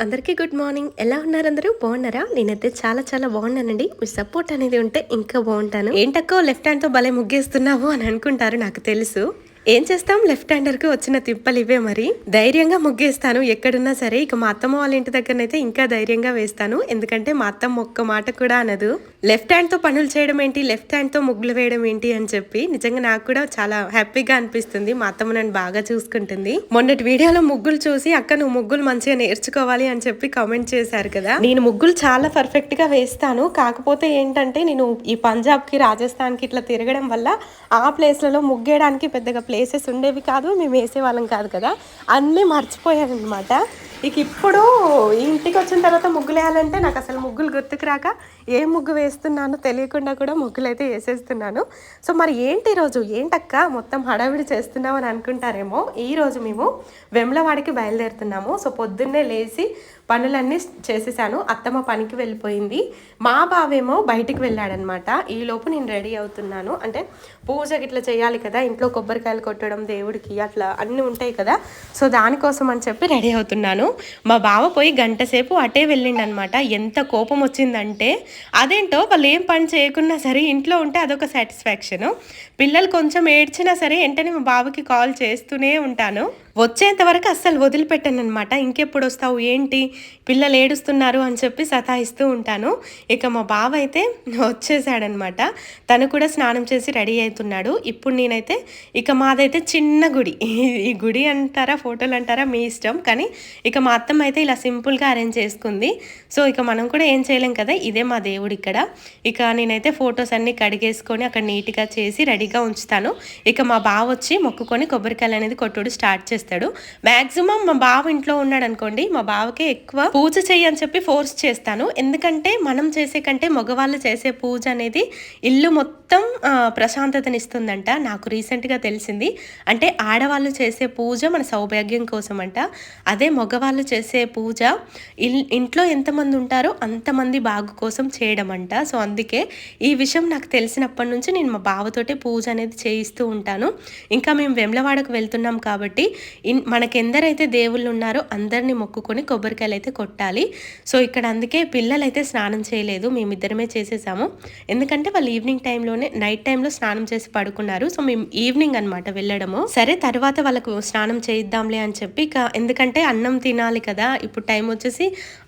అందరికీ good morning. ఎలా ఉన్నారు అందరూ? బాగున్నారా? నేనైతే చాలా చాలా బాగున్నానండి. మీ సపోర్ట్ అనేది ఉంటే ఇంకా బాగుంటాను. ఏంటక్కో లెఫ్ట్ హ్యాండ్తో భలే ముగ్గేస్తున్నావు అని అనుకుంటారు నాకు తెలుసు. ఏం చేస్తాం? లెఫ్ట్ హ్యాండర్కి వచ్చిన తిప్పలు ఇవే మరి. ధైర్యంగా ముగ్గేస్తాను. ఎక్కడున్నా సరే ఇక మా అత్తమ్మ వాళ్ళ ఇంటి దగ్గరనైతే ఇంకా ధైర్యంగా వేస్తాను. ఎందుకంటే మా అత్తమ్మ ఒక్క మాట కూడా అనదు. లెఫ్ట్ హ్యాండ్తో పనులు చేయడం ఏంటి? లెఫ్ట్ హ్యాండ్తో ముగ్గులు వేయడం ఏంటి? అని చెప్పి నిజంగా నాకు కూడా చాలా హ్యాపీగా అనిపిస్తుంది. మా అత్తమ్మ నన్ను బాగా చూసుకుంటుంది. మొన్నటి వీడియోలో ముగ్గులు చూసి అక్క నువ్వు ముగ్గులు మంచిగా నేర్చుకోవాలి అని చెప్పి కామెంట్ చేశారు కదా. నేను ముగ్గులు చాలా పర్ఫెక్ట్గా వేస్తాను. కాకపోతే ఏంటంటే నేను ఈ పంజాబ్కి రాజస్థాన్కి రాజస్థాన్కి ఇట్లా తిరగడం వల్ల ఆ ప్లేస్లలో ముగ్గేయడానికి పెద్దగా ప్లేసెస్ ఉండేవి కాదు మేము వేసేవాళ్ళం కాదు కదా. అన్నీ మర్చిపోయాను అనమాట ఇక ఇప్పుడు ఈ ఇంటికి వచ్చిన తర్వాత ముగ్గులు వేయాలంటే నాకు అసలు ముగ్గులు గుర్తుకు రాక ఏ ముగ్గు వేస్తున్నానో తెలియకుండా కూడా ముగ్గులు అయితే వేసేస్తున్నాను. సో మరి ఏంటి ఈరోజు ఏంటక్క? మొత్తం హడావిడి చేస్తున్నాం అని అనుకుంటారేమో? ఈరోజు మేము వెమ్లవాడికి బయలుదేరుతున్నాము. సో పొద్దున్నే లేచి పనులన్నీ చేసేసాను. అత్తమ్మ పనికి వెళ్ళిపోయింది. మా బావేమో బయటికి వెళ్ళాడనమాట. ఈలోపు నేను రెడీ అవుతున్నాను. అంటే పూజ గిట్లా చేయాలి కదా ఇంట్లో కొబ్బరికాయలు కొట్టడం దేవుడికి అట్లా అన్నీ ఉంటాయి కదా. సో దానికోసం అని చెప్పి రెడీ అవుతున్నాను. మా బావ పోయి గంట సేపు అటే వెళ్ళిండనమాట. ఎంత కోపం వచ్చిందంటే అదేంటో వాళ్ళు ఏం పని చేయకున్నా సరే ఇంట్లో ఉంటే అదొక సాటిస్ఫాక్షన్. పిల్లలు కొంచెం ఏడ్చినా సరే వెంటనే మా బావకి కాల్ చేస్తూనే ఉంటాను. వచ్చేంత వరకు అస్సలు వదిలిపెట్టాను అనమాట ఇంకెప్పుడు వస్తావు? ఏంటి? పిల్లలు ఏడుస్తున్నారు అని చెప్పి సతాయిస్తూ ఉంటాను. ఇక మా బావ అయితే వచ్చేసాడనమాట. తను కూడా స్నానం చేసి రెడీ అవుతున్నాడు. ఇప్పుడు నేనైతే ఇక మాదైతే చిన్న గుడి. ఈ గుడి అంటారా ఫోటోలు అంటారా మీ ఇష్టం. కానీ ఇక ఇక మా అత్తమ్మ అయితే ఇలా సింపుల్గా అరేంజ్ చేసుకుంది. సో ఇక మనం కూడా ఏం చేయలేం కదా ఇదే మా దేవుడు ఇక్కడ. ఇక నేనైతే ఫొటోస్ అన్ని కడిగేసుకొని అక్కడ నీట్గా చేసి రెడీగా ఉంచుతాను. ఇక మా బావ వచ్చి మొక్కుకొని కొబ్బరికాయలు అనేది కొట్టుడు స్టార్ట్ చేస్తాడు. మ్యాక్సిమం మా బావ ఇంట్లో ఉన్నాడు అనుకోండి మా బావకే ఎక్కువ పూజ చేయని అని చెప్పి ఫోర్స్ చేస్తాను. ఎందుకంటే మనం చేసే కంటే మగవాళ్ళు చేసే పూజ అనేది ఇల్లు మొత్తం మొత్తం ప్రశాంతతనిస్తుందంట. నాకు రీసెంట్గా తెలిసింది. అంటే ఆడవాళ్ళు చేసే పూజ మన సౌభాగ్యం కోసం అంట అదే మగవాళ్ళు చేసే పూజ ఇల్ ఇంట్లో ఎంతమంది ఉంటారో అంతమంది బాగు కోసం చేయడం అంట సో అందుకే ఈ విషయం నాకు తెలిసినప్పటి నుంచి నేను మా బావతోటే పూజ అనేది చేయిస్తూ ఉంటాను. ఇంకా మేము వెమ్లవాడకు వెళ్తున్నాం కాబట్టి ఇన్ మనకెందరైతే దేవుళ్ళు ఉన్నారో అందరినీ మొక్కుకొని కొబ్బరికాయలు అయితే కొట్టాలి. సో ఇక్కడ అందుకే పిల్లలైతే స్నానం చేయలేదు. మేమిద్దరమే చేసేసాము. ఎందుకంటే వాళ్ళు ఈవినింగ్ టైంలోనే నైట్ టైంలో స్నానం చేసి పడుకున్నారు. సో మేము ఈవినింగ్ అనమాట వెళ్ళడము. సరే తర్వాత వాళ్ళకు స్నానం చేయిద్దాంలే అని చెప్పి ఇక ఎందుకంటే అన్నం తినాలి కదా ఇప్పుడు టైం వచ్చేసి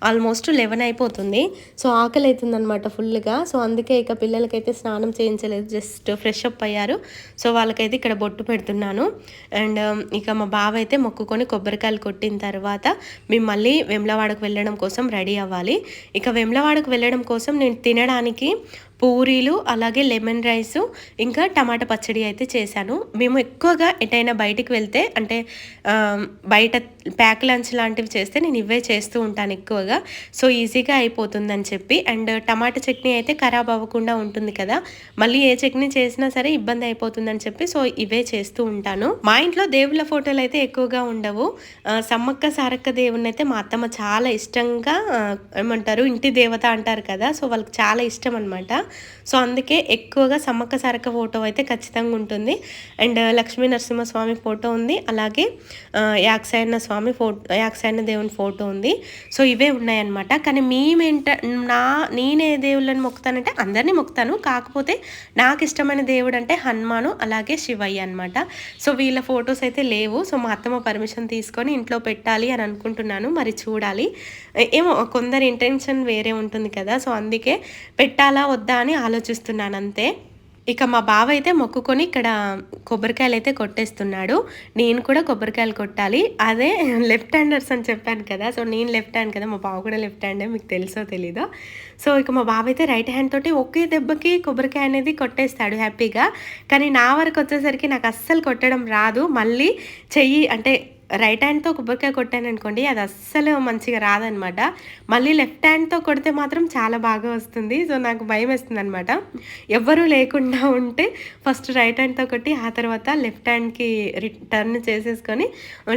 ఆల్మోస్ట్ లెవెన్ అయిపోతుంది. సో ఆకలి అవుతుంది అనమాట ఫుల్గా సో అందుకే ఇక పిల్లలకైతే స్నానం చేయించలేదు జస్ట్ ఫ్రెష్ అప్ అయ్యారు. సో వాళ్ళకైతే ఇక్కడ బొట్టు పెడుతున్నాను. అండ్ um, ఇక మా బావ అయితే మొక్కుకొని కొబ్బరికాయలు కొట్టిన తర్వాత మేము మళ్ళీ వెమ్లవాడకు వెళ్ళడం కోసం రెడీ అవ్వాలి. ఇక వెమ్లవాడకు వెళ్ళడం కోసం నేను తినడానికి పూరీలు అలాగే లెమన్ రైస్ ఇంకా టమాటా పచ్చడి అయితే చేశాను. మేము ఎక్కువగా ఎటైనా బయటికి వెళ్తే అంటే బయట ప్యాక్ లంచ్ లాంటివి చేస్తే నేను ఇవే చేస్తూ ఉంటాను ఎక్కువగా. సో ఈజీగా అయిపోతుందని చెప్పి. అండ్ టమాటా చట్నీ అయితే ఖరాబ్ అవ్వకుండా ఉంటుంది కదా. మళ్ళీ ఏ చట్నీ చేసినా సరే ఇబ్బంది అయిపోతుందని చెప్పి. సో ఇవే చేస్తూ ఉంటాను. మా ఇంట్లో దేవుళ్ళ ఫోటోలు అయితే ఎక్కువగా ఉండవు. సమ్మక్క సారక్క దేవుని అయితే మా అత్తమ్మ చాలా ఇష్టంగా ఏమంటారు ఇంటి దేవత అంటారు కదా. సో వాళ్ళకి చాలా ఇష్టం అనమాట సో అందుకే ఎక్కువగా సమ్మక్క సారక్క ఫోటో అయితే ఖచ్చితంగా ఉంటుంది. అండ్ లక్ష్మీ నరసింహస్వామి ఫోటో ఉంది. అలాగే ఆ, యాక్సాయన స్వామి ఫోటో యాక్సాయన దేవుని ఫోటో ఉంది. సో ఇవే ఉన్నాయన్నమాట. కానీ మేమేంట నా నేనే దేవుళ్ళని మొక్కుతానంటే అందరినీ మొక్కుతాను. కాకపోతే నాకు ఇష్టమైన దేవుడు అంటే హనుమాను అలాగే శివయ్య అనమాట సో వీళ్ళ ఫొటోస్ అయితే లేవు. సో మా అత్తమ్మ పర్మిషన్ తీసుకొని ఇంట్లో పెట్టాలి అని అనుకుంటున్నాను. మరి చూడాలి. ఏమో కొందరి ఇంటెన్షన్ వేరే ఉంటుంది కదా. సో అందుకే పెట్టాలా వద్దా అని ఆలోచిస్తున్నాను అంతే ఇక మా బావ అయితే మొక్కుకొని ఇక్కడ కొబ్బరికాయలు అయితే కొట్టేస్తున్నాడు. నేను కూడా కొబ్బరికాయలు కొట్టాలి. అదే లెఫ్ట్ హ్యాండర్స్ అని చెప్పాను కదా. సో నేను లెఫ్ట్ హ్యాండ్ కదా. మా బావ కూడా లెఫ్ట్ హ్యాండే మీకు తెలుసో తెలీదో. సో ఇక మా బావ అయితే రైట్ హ్యాండ్ తోటి ఒకే దెబ్బకి కొబ్బరికాయ అనేది కొట్టేస్తాడు హ్యాపీగా. కానీ నా వరకు వచ్చేసరికి నాకు అస్సలు కొట్టడం రాదు. మళ్ళీ చెయ్యి అంటే రైట్ హ్యాండ్తో కొబ్బరికాయ కొట్టాను అనుకోండి అది అస్సలు మంచిగా రాదనమాట. మళ్ళీ లెఫ్ట్ హ్యాండ్తో కొడితే మాత్రం చాలా బాగా వస్తుంది. సో నాకు భయం వేస్తుంది అనమాట ఎవ్వరూ లేకుండా ఉంటే ఫస్ట్ రైట్ హ్యాండ్తో కొట్టి ఆ తర్వాత లెఫ్ట్ హ్యాండ్కి టర్న్ చేసేసుకొని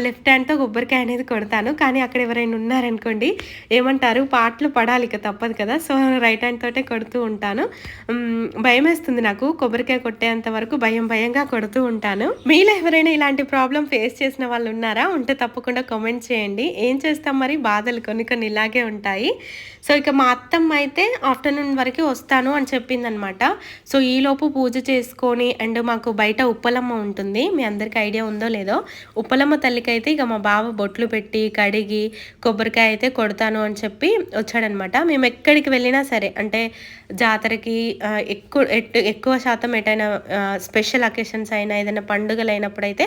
లెఫ్ట్ హ్యాండ్తో కొబ్బరికాయ అనేది కొడతాను. కానీ అక్కడ ఎవరైనా ఉన్నారనుకోండి ఏమంటారు? పాటలు పడాలి ఇక తప్పదు కదా. సో రైట్ హ్యాండ్ తోటే కొడుతూ ఉంటాను. భయం వేస్తుంది నాకు. కొబ్బరికాయ కొట్టేంత వరకు భయం భయంగా కొడుతూ ఉంటాను. మీలో ఎవరైనా ఇలాంటి ప్రాబ్లం ఫేస్ చేసిన వాళ్ళు ఉన్నారా? ఉంటే తప్పకుండా కామెంట్ చేయండి. ఏం చేస్తాం మరి? బాధలు కొన్ని కొన్ని ఇలాగే ఉంటాయి. సో ఇక మా అత్తమ్మ అయితే ఆఫ్టర్నూన్ వరకు వస్తాను అని చెప్పిందనమాట. సో ఈలోపు పూజ చేసుకొని అండ్ మాకు బయట ఉప్పలమ్మ ఉంటుంది. మీ అందరికి ఐడియా ఉందో లేదో ఉప్పలమ్మ తల్లికైతే ఇక మా బావ బొట్లు పెట్టి కడిగి కొబ్బరికాయ అయితే కొడతాను అని చెప్పి వచ్చాడనమాట. మేము ఎక్కడికి వెళ్ళినా సరే అంటే జాతరకి ఎక్కువ ఎక్కువ శాతం ఎటైనా స్పెషల్ అకేషన్స్ అయినా ఏదైనా పండుగలు అయినప్పుడైతే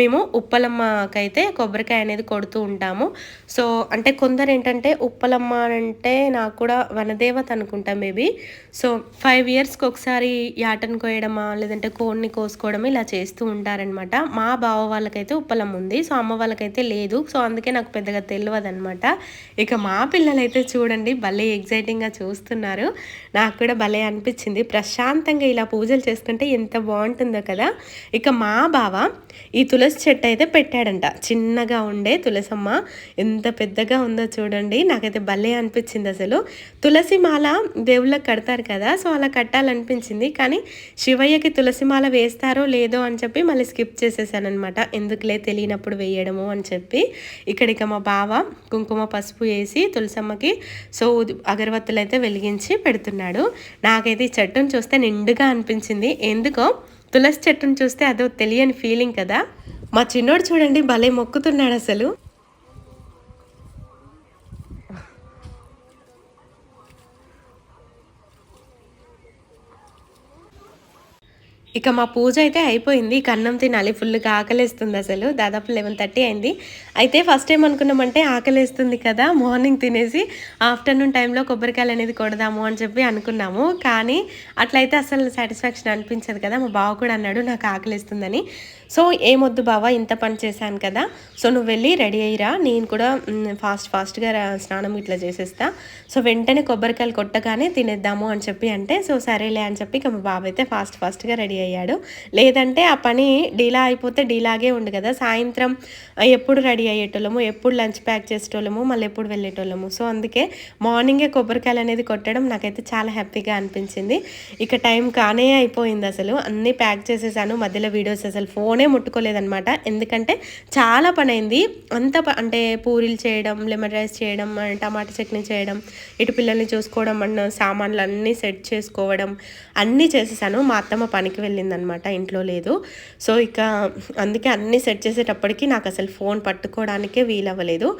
మేము ఉప్పలమ్మకైతే కొబ్బరికాయ అనేది కొడుతూ ఉంటాము. సో అంటే కొందరు ఏంటంటే ఉప్పలమ్మ అంటే నాకు కూడా వనదేవత అనుకుంటా మేబీ. సో ఫైవ్ ఇయర్స్కి ఒకసారి యాటను కోయడమా లేదంటే కోడిని కోసుకోవడం ఇలా చేస్తూ ఉంటారనమాట. మా బావ వాళ్ళకైతే ఉప్పలం ఉంది సో అమ్మ వాళ్ళకైతే లేదు. సో అందుకే నాకు పెద్దగా తెలియదు అనమాట ఇక మా పిల్లలైతే చూడండి భలే ఎగ్జైటింగ్గా చూస్తున్నారు. నాకు కూడా భలే అనిపించింది. ప్రశాంతంగా ఇలా పూజలు చేసుకుంటే ఎంత బాగుంటుందో కదా. ఇక మా బావ ఈ తులసి చెట్టు అయితే పెట్టాడంట. చిన్నగా ఉండే తులసమ్మ. ఎంత పెద్దగా ఉందో చూడండి. నాకైతే భలే అనిపించింది. అసలు తులసి మాల దేవుళ్ళకి కడతారు కదా సో అలా కట్టాలనిపించింది. కానీ శివయ్యకి తులసి మాల వేస్తారో లేదో అని చెప్పి మళ్ళీ స్కిప్ చేసేసానమాట ఎందుకులే తెలియనప్పుడు వేయడము అని చెప్పి. ఇక్కడ ఇక మా బావ కుంకుమ పసుపు వేసి తులసమ్మకి సో అగరబత్తులు అయితే వెలిగించి పెడుతున్నాడు. నాకైతే ఈ చెట్టును చూస్తే నిండుగా అనిపించింది. ఎందుకో తులసి చెట్టును చూస్తే అదో తెలియని ఫీలింగ్ కదా. మా చిన్నోడు చూడండి భలే మొక్కుతున్నాడు అసలు. ఇక మా పూజ అయితే అయిపోయింది. కన్నం తినాలి. ఫుల్గా ఆకలేస్తుంది అసలు. దాదాపు లెవెన్ థర్టీ అయింది. అయితే ఫస్ట్ టైం అనుకున్నామంటే ఆకలేస్తుంది కదా మార్నింగ్ తినేసి ఆఫ్టర్నూన్ టైంలో కొబ్బరికాయలు అనేది కొడదాము అని చెప్పి అనుకున్నాము. కానీ అట్లయితే అసలు సాటిస్ఫాక్షన్ అనిపించదు కదా. మా బావ కూడా అన్నాడు నాకు ఆకలిస్తుందని. సో ఏమొద్దు బావ ఇంత పని చేశాను కదా. సో నువ్వు వెళ్ళి రెడీ అయ్యిరా. నేను కూడా ఫాస్ట్ ఫాస్ట్గా స్నానం ఇట్లా చేసేస్తా. సో వెంటనే కొబ్బరికాయలు కొట్టగానే తినేద్దాము అని చెప్పి అంటే సో సరేలే అని చెప్పి ఇక మా బాబు అయితే ఫాస్ట్ ఫాస్ట్గా రెడీ అయ్యాడు. లేదంటే ఆ పని డీలా అయిపోతే డీలాగే ఉండు కదా. సాయంత్రం ఎప్పుడు రెడీ అయ్యేటోళ్ళము ఎప్పుడు లంచ్ ప్యాక్ చేసేటోళ్ళము మళ్ళీ ఎప్పుడు వెళ్ళేటోళ్ళము. సో అందుకే మార్నింగే కొబ్బరికాయలు అనేది కొట్టడం నాకైతే చాలా హ్యాపీగా అనిపించింది. ఇక టైం కానే అయిపోయింది అసలు. అన్నీ ప్యాక్ చేసేసాను. మధ్యలో వీడియోస్ అసలు ఫోనే ముట్టుకోలేదన్నమాట. ఎందుకంటే చాలా పని అయింది అంత ప- అంటే పూరీలు చేయడం లెమన్ రైస్ చేయడం టమాటా చట్నీ చేయడం ఇటు పిల్లల్ని చూసుకోవడం అన్న సామాన్లు అన్నీ సెట్ చేసుకోవడం అన్నీ చేసేసాను. మా అత్తమ్మ పనికి వెళ్ళిందనమాట ఇంట్లో లేదు. సో ఇక అందుకే అన్నీ సెట్ చేసేటప్పటికి నాకు అసలు ఫోన్ పట్టుకోవడానికే వీలవ్వలేదు.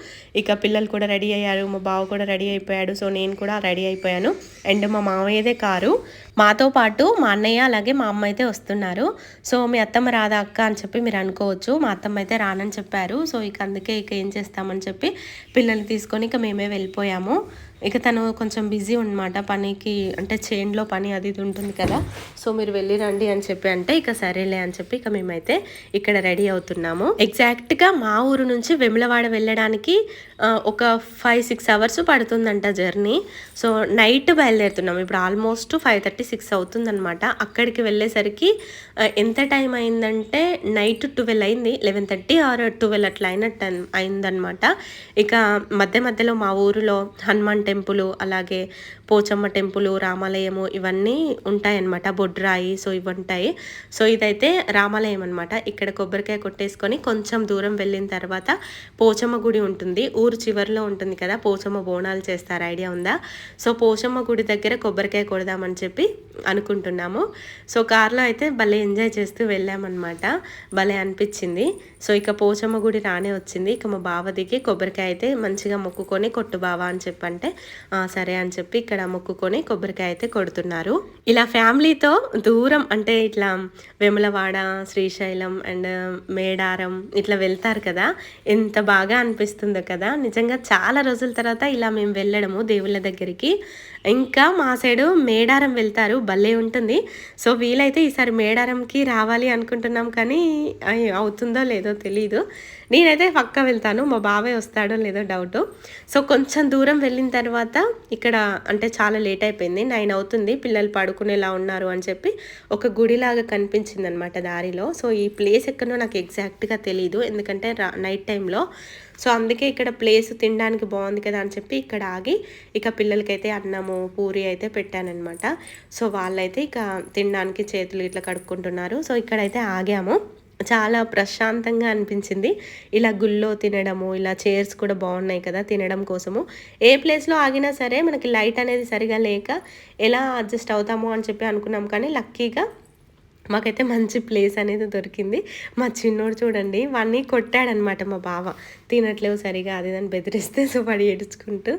ఇక పిల్లలు కూడా రెడీ అయ్యారు మా బావ కూడా రెడీ అయిపోయాడు సో నేను కూడా రెడీ అయిపోయాను. అండ్ మా మామయ్యదే కారు. మాతో పాటు మా అన్నయ్య అలాగే మా అమ్మ అయితే వస్తున్నారు. సో మీ అత్తమ్మ రాదా అక్క అని చెప్పి మీరు అనుకోవచ్చు. మా అత్తమ్మ అయితే రానని చెప్పారు. సో ఇక అందుకే ఇక ఏం చేస్తామని చెప్పి పిల్లల్ని తీసుకొని ఇక మేమే వెళ్ళిపోయాము. ఇక తను కొంచెం బిజీ ఉన్నమాట పనికి అంటే చేన్లో పని అది ఇది ఉంటుంది కదా. సో మీరు వెళ్ళి రండి అని చెప్పి అంటే ఇక సరేలే అని చెప్పి ఇక మేమైతే ఇక్కడ రెడీ అవుతున్నాము. ఎగ్జాక్ట్గా మా ఊరు నుంచి వెములవాడ వెళ్ళడానికి ఒక ఫైవ్ సిక్స్ అవర్స్ పడుతుందంట జర్నీ. సో నైట్ బయలుదేరుతున్నాం ఇప్పుడు ఆల్మోస్ట్ ఫైవ్ థర్టీ సిక్స్ అవుతుందనమాట అక్కడికి వెళ్ళేసరికి ఎంత టైం అయిందంటే నైట్ ట్వెల్వ్ అయింది. లెవెన్ థర్టీ ఆర్ ట్వెల్వ్ అట్లా అయినట్టు అయిందనమాట ఇక మధ్య మధ్యలో మా ఊరిలో హనుమాన్ టెంపుల్ అలాగే పోచమ్మ టెంపుల్ రామాలయము ఇవన్నీ ఉంటాయన్నమాట బొడ్రాయి సో ఇవి ఉంటాయి సో ఇదైతే రామాలయం అనమాట ఇక్కడ కొబ్బరికాయ కొట్టేసుకొని కొంచెం దూరం వెళ్ళిన తర్వాత పోచమ్మ గుడి ఉంటుంది. ఊరు చివరిలో ఉంటుంది కదా పోచమ్మ బోనాలు చేస్తారు? ఐడియా ఉందా? సో పోచమ్మ గుడి దగ్గర కొబ్బరికాయ కొడదామని చెప్పి అనుకుంటున్నాము. సో కార్లో అయితే భలే ఎంజాయ్ చేస్తూ వెళ్ళామన్నమాట. భలే అనిపించింది. సో ఇక పోచమ్మ గుడి రానే వచ్చింది. ఇక మా బావ దిగి కొబ్బరికాయ అయితే మంచిగా మొక్కుకొని కొట్టు బావ అని చెప్పంటే సరే అని చెప్పి ఇక్కడ మొక్కుకొని కొబ్బరికాయ అయితే కొడుతున్నారు. ఇలా ఫ్యామిలీతో దూరం అంటే ఇట్లా వెములవాడ శ్రీశైలం అండ్ మేడారం ఇట్లా వెళ్తారు కదా ఎంత బాగా అనిపిస్తుందో కదా. నిజంగా చాలా రోజుల తర్వాత ఇలా మేము వెళ్ళడము దేవుళ్ళ దగ్గరికి. ఇంకా మా సైడు మేడారం వెళ్తారు భలే ఉంటుంది. సో వీలైతే ఈసారి మేడారంకి రావాలి అనుకుంటున్నాం కానీ అవుతుందో లేదో తెలీదు. నేనైతే పక్క వెళ్తాను. మా బాబాయ్ వస్తాడో లేదో డౌట్ సో కొంచెం దూరం వెళ్ళిన తర్వాత ఇక్కడ అంటే చాలా లేట్ అయిపోయింది. నైన్ అవుతుంది. పిల్లలు పడుకునేలా ఉన్నారు అని చెప్పి ఒక గుడిలాగా కనిపించింది అనమాట దారిలో. సో ఈ ప్లేస్ ఎక్కడో నాకు ఎగ్జాక్ట్గా తెలియదు ఎందుకంటే నైట్ టైంలో సో అందుకే ఇక్కడ ప్లేస్ తినడానికి బాగుంది కదా అని చెప్పి ఇక్కడ ఆగి ఇక పిల్లలకైతే అన్నము పూరి అయితే పెట్టానమాట సో వాళ్ళైతే ఇక తినడానికి చేతులు ఇట్లా కడుక్కుంటున్నారు. సో ఇక్కడైతే ఆగాము. చాలా ప్రశాంతంగా అనిపించింది. ఇలా గుళ్ళో తినడము ఇలా చైర్స్ కూడా బాగున్నాయి కదా తినడం కోసము. ఏ ప్లేస్లో ఆగినా సరే మనకి లైట్ అనేది సరిగా లేక ఎలా అడ్జస్ట్ అవుతాము అని చెప్పి అనుకున్నాం కానీ లక్కీగా మాకైతే మంచి ప్లేస్ అనేది దొరికింది. మా చిన్నోడు చూడండి వాడిని కొట్టాడనమాట మా బావ. తినట్లేవు సరిగా అది దాన్ని బెదిరిస్తే సో వాడు ఏడ్చుకుంటూ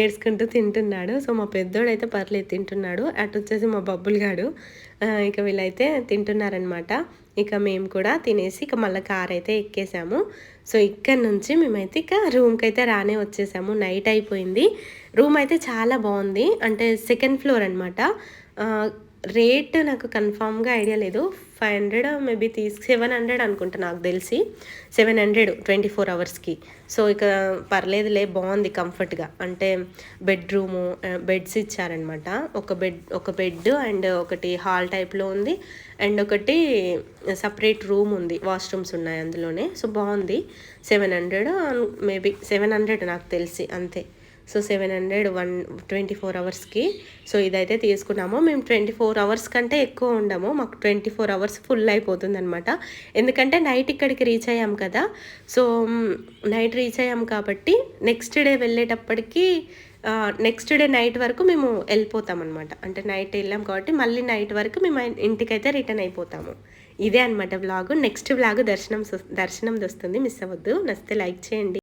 ఏడ్చుకుంటూ తింటున్నాడు. సో మా పెద్దోడు అయితే పర్లేదు తింటున్నాడు. అటు వచ్చేసి మా బబ్బులు గాడు ఇక వీళ్ళైతే తింటున్నారనమాట. ఇక మేము కూడా తినేసి ఇక మళ్ళీ కార్ అయితే ఎక్కేసాము. సో ఇక్కడ నుంచి మేమైతే ఇక రూమ్కి అయితే రానే వచ్చేసాము. నైట్ అయిపోయింది. రూమ్ అయితే చాలా బాగుంది. అంటే సెకండ్ ఫ్లోర్ అనమాట రేట్ నాకు కన్ఫామ్గా ఐడియా లేదు. Five hundred? మేబీ తీసు సెవెన్ హండ్రెడ్ అనుకుంటా నాకు తెలిసి. సెవెన్ హండ్రెడ్ ట్వంటీ ఫోర్ అవర్స్కి. సో ఇక పర్లేదులే బాగుంది కంఫర్ట్గా. అంటే బెడ్రూము బెడ్స్ ఇచ్చారనమాట. ఒక బెడ్ ఒక బెడ్ అండ్ ఒకటి హాల్ టైప్లో ఉంది. అండ్ ఒకటి సపరేట్ రూమ్ ఉంది వాష్రూమ్స్ ఉన్నాయి అందులోనే. సో బాగుంది. Seven hundred? Maybe seven hundred నాకు తెలిసి అంతే. So seven hundred one twenty four అవర్స్కి. సో ఇదైతే తీసుకున్నాము. మేము ట్వంటీ ఫోర్ అవర్స్ కంటే ఎక్కువ ఉండము. మాకు ట్వంటీ ఫోర్ అవర్స్ ఫుల్ అయిపోతుంది అనమాట ఎందుకంటే నైట్ ఇక్కడికి రీచ్ అయ్యాం కదా. సో నైట్ రీచ్ అయ్యాం కాబట్టి నెక్స్ట్ డే వెళ్ళేటప్పటికి నెక్స్ట్ డే నైట్ వరకు మేము వెళ్ళిపోతాం అనమాట అంటే నైట్ వెళ్ళాం కాబట్టి మళ్ళీ నైట్ వరకు మేము ఇంటికైతే రిటర్న్ అయిపోతాము. ఇదే అనమాట బ్లాగు నెక్స్ట్ బ్లాగు దర్శనం దర్శనం వస్తుంది మిస్ అవ్వద్దు. నచ్చితే లైక్ చేయండి.